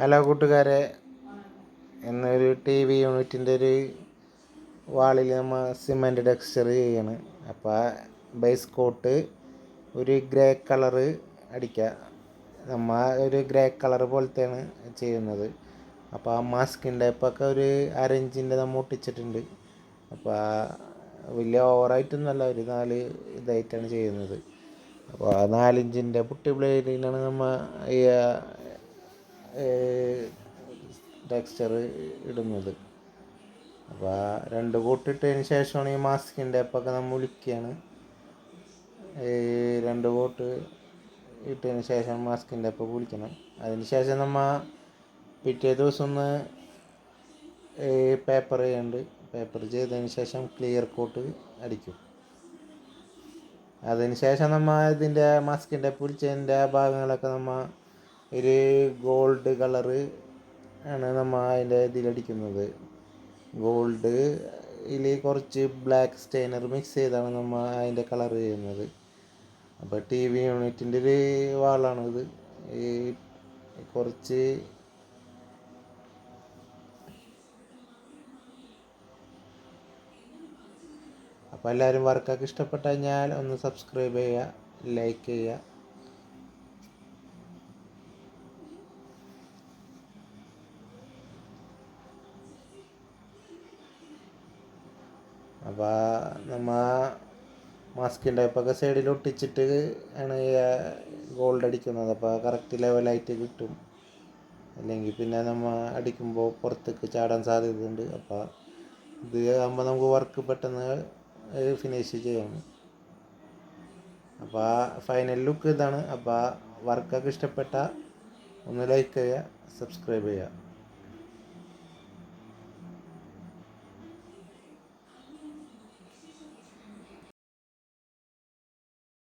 Hello കൂട്ടുകാരെ. ഇന്നൊരു T V യൂണിറ്റിന്റെ ഒരു വാളിൽ നമ്മൾ സിമെന്റ് ടെക്സ്ചർ ചെയ്യണം. അപ്പോൾ ബേസ് കോട്ട് ഒരു ഗ്രേ കളറ് അടിക്കുക നമ്മൾ ഒരു ഗ്രേ കളർ പോലത്തെയാണ് ചെയ്യുന്നത്. അപ്പോൾ ആ മാസ്കിന്റെ ഇപ്പോഴൊക്കെ ഒരു അരഞ്ചിന്റെ നമ്മൾ ഒട്ടിച്ചിട്ടുണ്ട്. അപ്പോൾ വലിയ ഓവറായിട്ടൊന്നുമല്ല ഒരു നാല് ഇതായിട്ടാണ് ചെയ്യുന്നത്. അപ്പോൾ ആ നാലിഞ്ചിന്റെ പുട്ടി ബ്ലേഡിനാണ് നമ്മൾ ഈ ടെക്സ്ചർ ഇടുന്നത്. അപ്പോൾ ആ രണ്ട് കൂട്ടിട്ടതിന് ശേഷമാണ് ഈ മാസ്കിന്റെ അപ്പൊക്കെ നമ്മൾ ഉളിക്കുകയാണ് ഈ രണ്ട് കോട്ട് ഇട്ടതിന് ശേഷം മാസ്കിന്റെ അപ്പം കുളിക്കണം അതിന് ശേഷം നമ്മൾ പിറ്റേ ദിവസം ഒന്ന് പേപ്പർ ചെയ്യുന്നുണ്ട് പേപ്പർ ചെയ്തതിന് ശേഷം ക്ലിയർ കോട്ട് അടിക്കും. അതിന് ശേഷം നമ്മൾ ഇതിന്റെ മാസ്കിന്റെ പുളിച്ചതിന്റെ ഭാഗങ്ങളൊക്കെ നമ്മൾ ഒരു ഗോൾഡ് കളറ് ആണ് നമ്മൾ അതിന്റെ ഇതിലടിക്കുന്നത് ഗോൾഡ് ഇതിൽ കുറച്ച് ബ്ലാക്ക് സ്റ്റൈനർ മിക്സ് ചെയ്താണ് നമ്മൾ അതിന്റെ കളർ ചെയ്യുന്നത്. അപ്പോൾ ടി വി യൂണിറ്റിന്റെ ഒരു വാളാണിത് ഈ കുറച്ച് അപ്പോൾ എല്ലാവരും വർക്കൊക്കെ ഇഷ്ടപ്പെട്ട് കഴിഞ്ഞാൽ ഒന്ന് സബ്സ്ക്രൈബ് ചെയ്യുക ലൈക്ക് ചെയ്യുക. അപ്പോൾ നമ്മൾ മാസ്കിൻ ഇപ്പോഴൊക്കെ സൈഡിൽ ഒട്ടിച്ചിട്ട് ആണ് ഗോൾഡ് അടിക്കുന്നത്. അപ്പോൾ കറക്റ്റ് ലെവലായിട്ട് കിട്ടും. അല്ലെങ്കിൽ പിന്നെ നമ്മൾ അടിക്കുമ്പോൾ പുറത്തേക്ക് ചാടാൻ സാധ്യതയുണ്ട്. അപ്പോൾ ഇത് ആകുമ്പോൾ നമുക്ക് വർക്ക് പെട്ടെന്ന് ഫിനിഷ് ചെയ്യണം അപ്പോൾ ഫൈനൽ ലുക്ക് ഇതാണ്. അപ്പോൾ വർക്കൊക്കെ ഇഷ്ടപ്പെട്ട ഒന്ന് ലൈക്ക് ചെയ്യുക സബ്സ്ക്രൈബ് ചെയ്യുക.